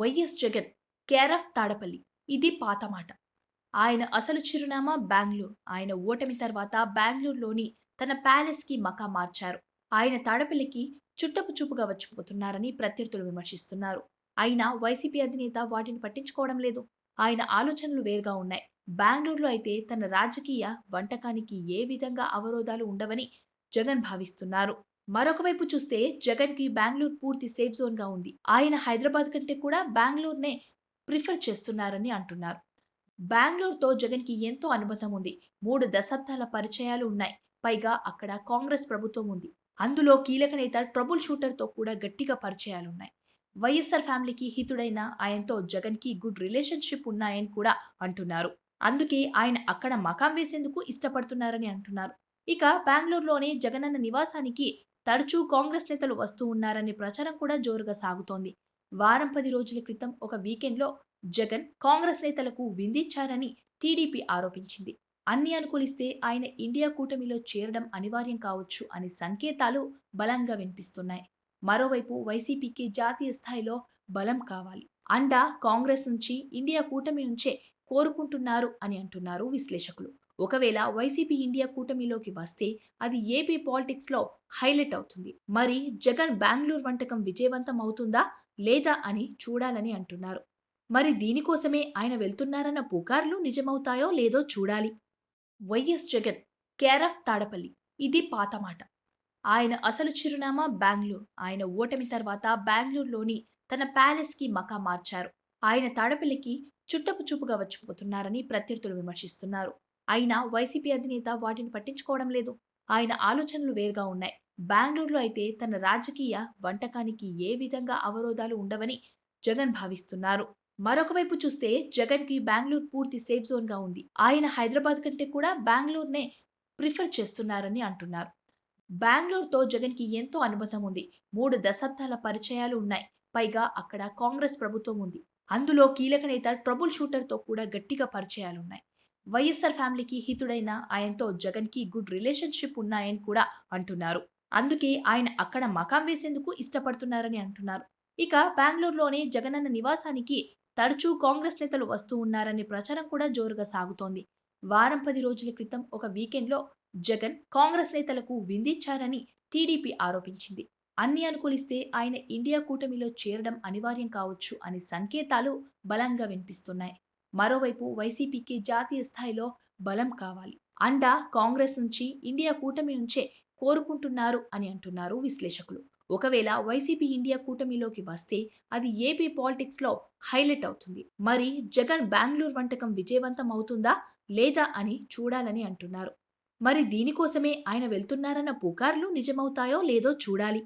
YS Jagan care of Tadepalli. ఇది పాత మాట. ఆయన అసలు చిరునామా బెంగళూరు. ఆయన ఓటమి తర్వాత బెంగళూరులోని తన ప్యాలెస్కి మకా మార్చారు. ఆయన తాడపల్లికి చుట్టపు చూపుగా వచ్చిపోతున్నారని ప్రత్యర్థులు విమర్శిస్తున్నారు. అయినా వైసీపీ అధినేత వాటిని పట్టించుకోవడం లేదు. ఆయన ఆలోచనలు వేరుగా ఉన్నాయి. బెంగళూరులో అయితే తన రాజకీయ వంటకానికి ఏ విధంగా అవరోధాలు ఉండవని జగన్ భావిస్తున్నారు. మరొక వైపు చూస్తే జగన్కి బెంగళూరు పూర్తి సేఫ్ జోన్గా ఉంది. ఆయన హైదరాబాద్ కంటే కూడా బెంగళూరునే ప్రిఫర్ చేస్తున్నారని అంటున్నారు. బెంగళూరుతో జగన్కి ఎంతో అనుబంధం ఉంది. మూడు దశాబ్దాల పరిచయాలు ఉన్నాయి. పైగా అక్కడ కాంగ్రెస్ ప్రభుత్వం ఉంది. అందులో కీలక నేత ట్రబుల్ షూటర్తో కూడా గట్టిగా పరిచయాలున్నాయి వైఎస్ఆర్ ఫ్యామిలీకి హితుడైన ఆయనతో జగన్కి గుడ్ రిలేషన్షిప్ ఉన్నాయని కూడా అంటున్నారు. అందుకే ఆయన అక్కడ మకాం వేసేందుకు ఇష్టపడుతున్నారని అంటున్నారు. ఇక బెంగళూరులోనే జగనన్న నివాసానికి తరచూ కాంగ్రెస్ నేతలు వస్తూ ఉన్నారనే ప్రచారం కూడా జోరుగా సాగుతోంది. వారం పది రోజుల క్రితం ఒక వీకెండ్లో జగన్ కాంగ్రెస్ నేతలకు విందిచ్చారని టీడీపీ ఆరోపించింది. అన్ని అనుకూలిస్తే ఆయన ఇండియా కూటమిలో చేరడం అనివార్యం కావచ్చు అనే సంకేతాలు బలంగా వినిపిస్తున్నాయి. మరోవైపు వైసీపీకి జాతీయ స్థాయిలో బలం కావాలి. అండా కాంగ్రెస్ నుంచి ఇండియా కూటమి నుంచే కోరుకుంటున్నారు అని అంటున్నారు విశ్లేషకులు. ఒకవేళ వైసీపీ ఇండియా కూటమిలోకి వస్తే అది ఏపీ పాలిటిక్స్లో హైలైట్ అవుతుంది. మరి జగన్ బెంగళూరు వంటకం విజయవంతం అవుతుందా లేదా అని చూడాలని అంటున్నారు. మరి దీనికోసమే ఆయన వెళ్తున్నారన్న పుకార్లు నిజమవుతాయో లేదో చూడాలి. YS Jagan care of Tadepalli ఇది పాత మాట. ఆయన అసలు చిరునామా బెంగళూరు. ఆయన ఓటమి తర్వాత బెంగళూరులోని తన ప్యాలెస్కి మకా మార్చారు. ఆయన తాడపల్లికి చుట్టపు చూపుగా వచ్చిపోతున్నారని ప్రత్యర్థులు విమర్శిస్తున్నారు. అయినా వైసీపీ అధినేత వాటిని పట్టించుకోవడం లేదు. ఆయన ఆలోచనలు వేరుగా ఉన్నాయి. బెంగళూరులో అయితే తన రాజకీయ వంటకానికి ఏ విధంగా అవరోధాలు ఉండవని జగన్ భావిస్తున్నారు. మరొక వైపు చూస్తే జగన్కి బెంగళూరు పూర్తి సేఫ్ జోన్గా ఉంది. ఆయన హైదరాబాద్ కంటే కూడా బెంగళూరునే ప్రిఫర్ చేస్తున్నారని అంటున్నారు. బెంగళూరుతో జగన్కి ఎంతో అనుబంధం ఉంది. మూడు దశాబ్దాల పరిచయాలు ఉన్నాయి. పైగా అక్కడ కాంగ్రెస్ ప్రభుత్వం ఉంది. అందులో కీలక నేత ట్రబుల్ షూటర్తో కూడా గట్టిగా పరిచయాలున్నాయి వైఎస్ఆర్ ఫ్యామిలీకి హితుడైన ఆయనతో జగన్కి గుడ్ రిలేషన్షిప్ ఉన్నాయని కూడా అంటున్నారు. అందుకే ఆయన అక్కడ మకాం వేసేందుకు ఇష్టపడుతున్నారని అంటున్నారు. ఇక బెంగళూరులోని జగనన్న నివాసానికి తరచూ కాంగ్రెస్ నేతలు వస్తూ ఉన్నారనే ప్రచారం కూడా జోరుగా సాగుతోంది. వారం పది రోజుల క్రితం ఒక వీకెండ్లో జగన్ కాంగ్రెస్ నేతలకు విందిచ్చారని టీడీపీ ఆరోపించింది. అన్ని అనుకూలిస్తే ఆయన ఇండియా కూటమిలో చేరడం అనివార్యం కావచ్చు అనే సంకేతాలు బలంగా వినిపిస్తున్నాయి. మరోవైపు వైసీపీకి జాతీయ స్థాయిలో బలం కావాలి. అండ కాంగ్రెస్ నుంచి ఇండియా కూటమి నుంచే కోరుకుంటున్నారు అని అంటున్నారు విశ్లేషకులు. ఒకవేళ వైసీపీ ఇండియా కూటమిలోకి వస్తే అది ఏపీ పాలిటిక్స్లో హైలైట్ అవుతుంది. మరి జగన్ బెంగళూరు వంటకం విజయవంతం అవుతుందా లేదా అని చూడాలని అంటున్నారు. మరి దీనికోసమే ఆయన వెళ్తున్నారన్న పుకార్లు నిజమవుతాయో లేదో చూడాలి.